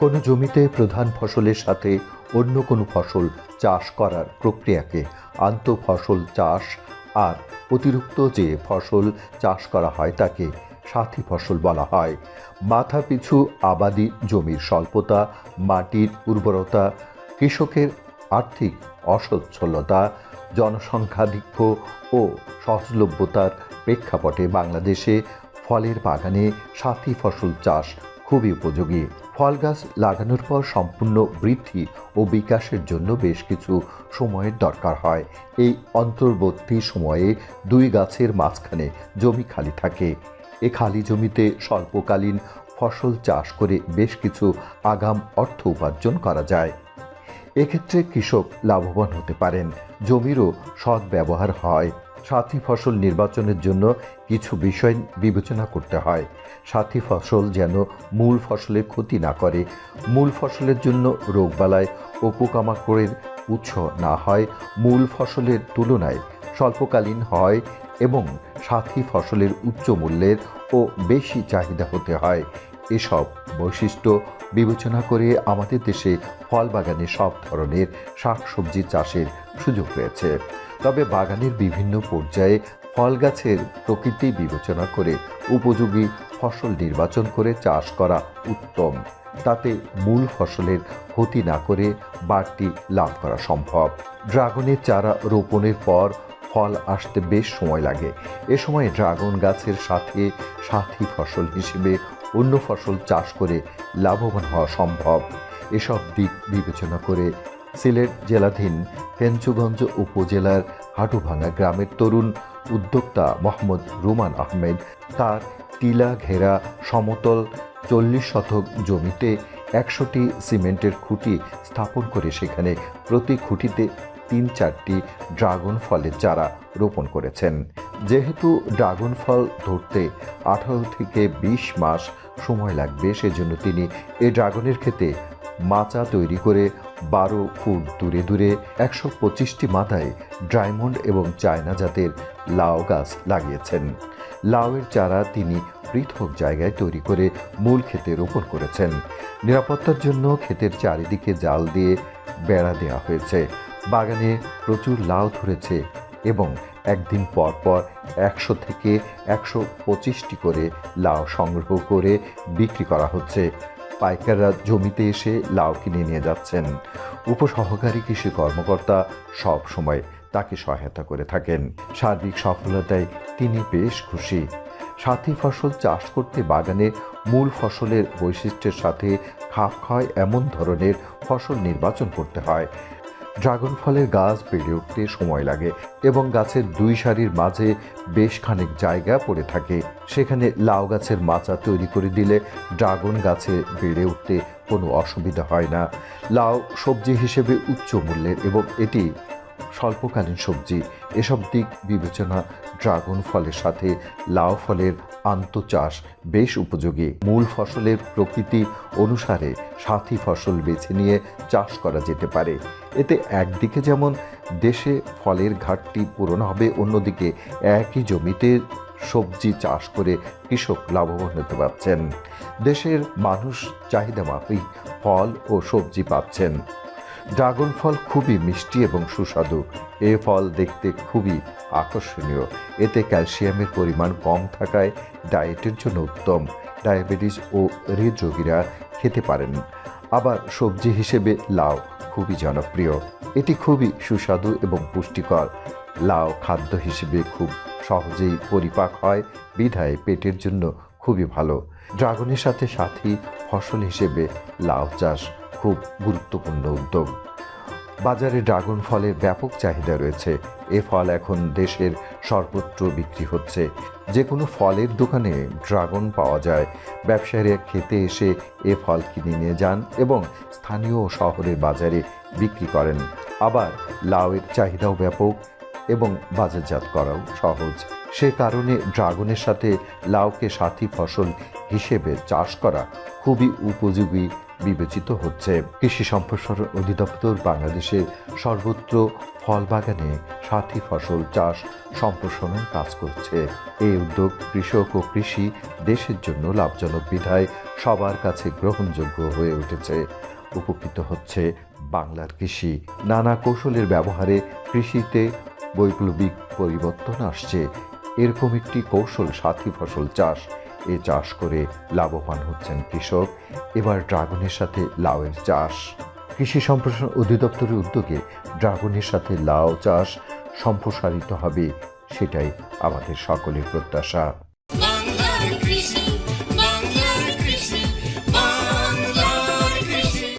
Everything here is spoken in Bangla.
কোনো জমিতে প্রধান ফসলের সাথে অন্য কোনো ফসল চাষ করার প্রক্রিয়াকে আন্তঃফসল চাষ আর অতিরিক্ত যে ফসল চাষ করা হয় তাকে সাথী ফসল বলা হয়। মাথা পিছু আবাদি জমির স্বল্পতা, মাটির উর্বরতা, কৃষকের আর্থিক অসচ্ছলতা, জনসংখ্যাধিক্য ও সহজলভ্যতার প্রেক্ষাপটে বাংলাদেশে ফলের বাগানে সাথী ফসল চাষ খুবই উপযোগী। ফল গাছ লাগানোর পর সম্পূর্ণ বৃদ্ধি ও বিকাশের জন্য বেশ কিছু সময়ের দরকার হয়। এই অন্তর্বর্তী সময়ে দুই গাছের মাঝখানে জমি খালি থাকে। এ খালি জমিতে স্বল্পকালীন ফসল চাষ করে বেশ কিছু আগাম অর্থ উপার্জন করা যায়। এক্ষেত্রে কৃষক লাভবান হতে পারেন। জমিরও সদ্ব্যবহার হয়। সাথী ফসল নির্বাচনের জন্য কিছু বিষয় বিবেচনা করতে হয়। সাথী ফসল যেন মূল ফসলের ক্ষতি না করে, মূল ফসলের জন্য রোগবালায় ও পোকামাকড়ের উৎস না হয়, মূল ফসলের তুলনায় স্বল্পকালীন হয় এবং সাথী ফসলের উচ্চ মূল্যের ও বেশি চাহিদা হতে হয়। এসব বৈশিষ্ট্য বিবেচনা করে আমাদের দেশে ফল বাগানে সব ধরনের শাকসবজি চাষের সুযোগ রয়েছে। তবে বাগানের বিভিন্ন পর্যায়ে ফল গাছের প্রকৃতি বিবেচনা করে উপযোগী ফসল নির্বাচন করে চাষ করা উত্তম। তাতে মূল ফসলের ক্ষতি না করে বাড়তি লাভ করা সম্ভব। ড্রাগনের চারা রোপণের পর ফল আসতে বেশ সময় লাগে। এ সময় ড্রাগন গাছের সাথে সাথী ফসল হিসেবে অন্য ফসল চাষ করে লাভবান হওয়া সম্ভব। এসব দিক বিবেচনা করে সিলেট জেলাধীন পেঞ্চুগঞ্জ উপজেলার হাটুভাঙা গ্রামের তরুণ উদ্যোক্তা মোহাম্মদ রুমান আহমেদ তার টিলা ঘেরা সমতল চল্লিশ শতক জমিতে একশোটি সিমেন্টের খুঁটি স্থাপন করে সেখানে প্রতি খুঁটিতে তিন চারটি ড্রাগন ফলের চারা রোপণ করেছেন। যেহেতু ড্রাগন ফল ধরতে আঠারো থেকে বিশ মাস সময় লাগবে, সেজন্য তিনি এই ড্রাগনের ক্ষেতে মাচা তৈরি করে বারো ফুট দূরে দূরে একশো পঁচিশটি মাথায় ড্রাইমন্ড এবং চায়না জাতের লাউ গাছ লাগিয়েছেন। লাউয়ের চারা তিনি পৃথক জায়গায় তৈরি করে মূল ক্ষেতে রোপণ করেছেন। নিরাপত্তার জন্য ক্ষেতের চারিদিকে জাল দিয়ে বেড়া দেওয়া হয়েছে। বাগানে প্রচুর লাউ ধরেছে এবং একদিন পর পর একশো থেকে একশো পঁচিশটি করে লাউ সংগ্রহ করে বিক্রি করা হচ্ছে। পাইকাররা জমিতে এসে লাউ কিনে নিয়ে যাচ্ছেন। উপসহকারী কৃষি কর্মকর্তা সব সময় তাকে সহায়তা করে থাকেন। সার্বিক সফলতায় তিনি বেশ খুশি। সাথী ফসল চাষ করতে বাগানে মূল ফসলের বৈশিষ্ট্যের সাথে খাপ খায় এমন ধরনের ফসল নির্বাচন করতে হয়। ড্রাগন ফলের গাছ বেড়ে উঠতে সময় লাগে এবং গাছের দুই সারির মাঝে বেশ খানিক জায়গা পড়ে থাকে। সেখানে লাউ গাছের মাচা তৈরি করে দিলে ড্রাগন গাছে বেড়ে উঠতে কোনো অসুবিধা হয় না। লাউ সবজি হিসেবে উচ্চ মূল্যের এবং এটি স্বল্পকালীন সবজি, এসব দিক বিবেচনা ড্রাগন ফলের সাথে লাউ ফলের আন্তঃচাষ বেশ উপযোগী। মূল ফসলের প্রকৃতি অনুসারে সাথী ফসল বেছে নিয়ে চাষ করা যেতে পারে। এতে একদিকে যেমন দেশে ফলের ঘাটতি পূরণ হবে, অন্যদিকে একই জমিতে সবজি চাষ করে কৃষক লাভবান হতে পারছেন। দেশের মানুষ চাহিদা মাফিক ফল ও সবজি পাচ্ছেন। ড্রাগন ফল খুবই মিষ্টি এবং সুস্বাদু। এ ফল দেখতে খুবই আকর্ষণীয়। এতে ক্যালসিয়ামের পরিমাণ কম থাকায় ডায়েটের জন্য উত্তম। ডায়াবেটিস ও হৃদরোগীরা খেতে পারেন। আবার সবজি হিসেবে লাউ খুবই জনপ্রিয়। এটি খুবই সুস্বাদু এবং পুষ্টিকর। লাউ খাদ্য হিসেবে খুব সহজেই পরিপাক হয়। বিধায় পেটের জন্য খুবই ভালো। ড্রাগনের সাথে সাথী ফসল হিসেবে লাউ চাষ খুব গুরুত্বপূর্ণ উদ্যোগ। বাজারে ড্রাগন ফলের ব্যাপক চাহিদা রয়েছে। এ ফল এখন দেশের সর্বত্র বিক্রি হচ্ছে। যে কোনো ফলের দোকানে ড্রাগন পাওয়া যায়। ব্যবসায়ীরা খেতে এসে এ ফল কিনে নিয়ে যান এবং স্থানীয় শহরের বাজারে বিক্রি করেন। আবার লাউয়ের চাহিদাও ব্যাপক এবং বাজারজাত করাও সহজ। সে কারণে ড্রাগনের সাথে লাউকে সাথী ফসল হিসেবে চাষ করা খুবই উপযোগী বিবেচিত হচ্ছে। কৃষি সম্প্রসারণ অধিদপ্তর বাংলাদেশের সর্বত্র ফল বাগানে সাথী ফসল চাষ সম্প্রসারণ কাজ করছে। এই উদ্যোগ কৃষক ও কৃষি দেশের জন্য লাভজনক বিধায় সবার কাছে গ্রহণযোগ্য হয়ে উঠেছে। উপকৃত হচ্ছে বাংলার কৃষি। নানা কৌশলের ব্যবহারে কৃষিতে বৈপ্লবিক পরিবর্তন আসছে। এরকম একটি কৌশল সাথী ফসল চাষ এ চাষ করে লাভবান হচ্ছেন কৃষক। এবার ড্রাগনের সাথে লাউয়ের চাষ। কৃষি সম্প্রসারণ অধিদপ্তরের উদ্যোগে ড্রাগনের সাথে লাউ চাষ সম্প্রসারিত হবে, সেটাই আমাদের সকলের প্রত্যাশা।